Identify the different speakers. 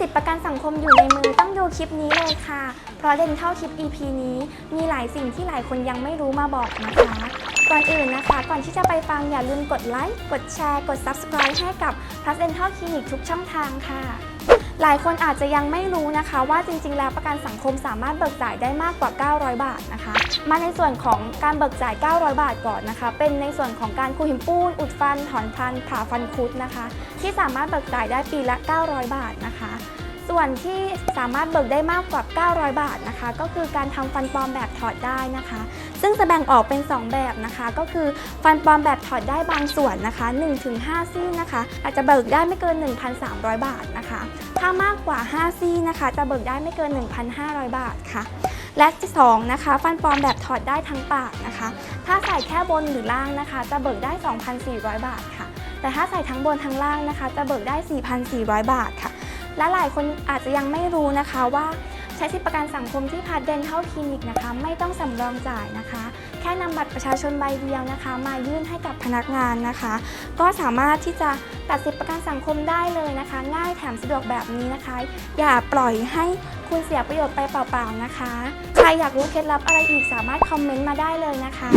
Speaker 1: สิทธิประกันสังคมอยู่ในมือต้องดูคลิปนี้เลยค่ะ เพราะเดนเท่าคลิป EP นี้มีหลายสิ่งที่หลายคนยังไม่รู้มาบอกนะคะ ก่อนอื่นนะคะ ก่อนที่จะไปฟังอย่าลืมกดไลค์ กดแชร์ กด Subscribe ให้กับ Plus Dental Clinic ทุกช่องทางค่ะ หลายคนอาจจะยังไม่รู้นะคะ ว่าจริง ๆ แล้วประกันสังคมสามารถเบิกจ่ายได้มากกว่า 900 บาทนะคะ มาในส่วนของการเบิกจ่าย 900 บาทก่อนนะคะ เป็นในส่วนของการคูหิมปูนอุดฟัน ถอนฟันผ่าฟันคุดนะคะ ที่สามารถเบิกจ่ายได้ปีละ 900 บาทนะคะ ส่วนที่สามารถเบิกได้มากกว่า 900 บาทนะคะ ก็คือการทำฟันปลอมแบบถอดได้นะคะ ซึ่งจะแบ่งออกเป็น 2 แบบนะคะ ก็คือฟันปลอมแบบถอดได้บางส่วนนะคะ 1-5 ซี่นะคะ อาจจะเบิกได้ไม่เกิน 1,300 บาทนะคะ ถ้ามากกว่า 5 ซี่นะคะ จะเบิกได้ไม่เกิน 1,500 บาทค่ะและที่สองนะคะ ฟันปลอมแบบถอดได้ทั้งปากนะคะ ถ้าใส่แค่บนหรือล่างนะคะ จะเบิกได้ 2,400 บาทค่ะ แต่ถ้าใส่ทั้งบนทั้งล่างนะคะ จะเบิกได้ 4,400 บาทค่ะ และหลายคนอาจจะยังไม่รู้นะคะว่าใช้สิทธิประกันสังคมที่พัดเดนเท่าคลินิกนะคะ ไม่ต้องสำรองจ่ายนะคะ แค่นำบัตรประชาชนใบเดียวนะคะ มายื่นให้กับพนักงานนะคะ ก็สามารถที่จะตัดสิทธิประกันสังคมได้เลยนะคะ ง่ายแถมสะดวกแบบนี้นะคะ อย่าปล่อยให้คุณเสียประโยชน์ไปเปล่าๆนะคะ ใครอยากรู้เคล็ดลับอะไรอีกสามารถคอมเมนต์มาได้เลยนะคะ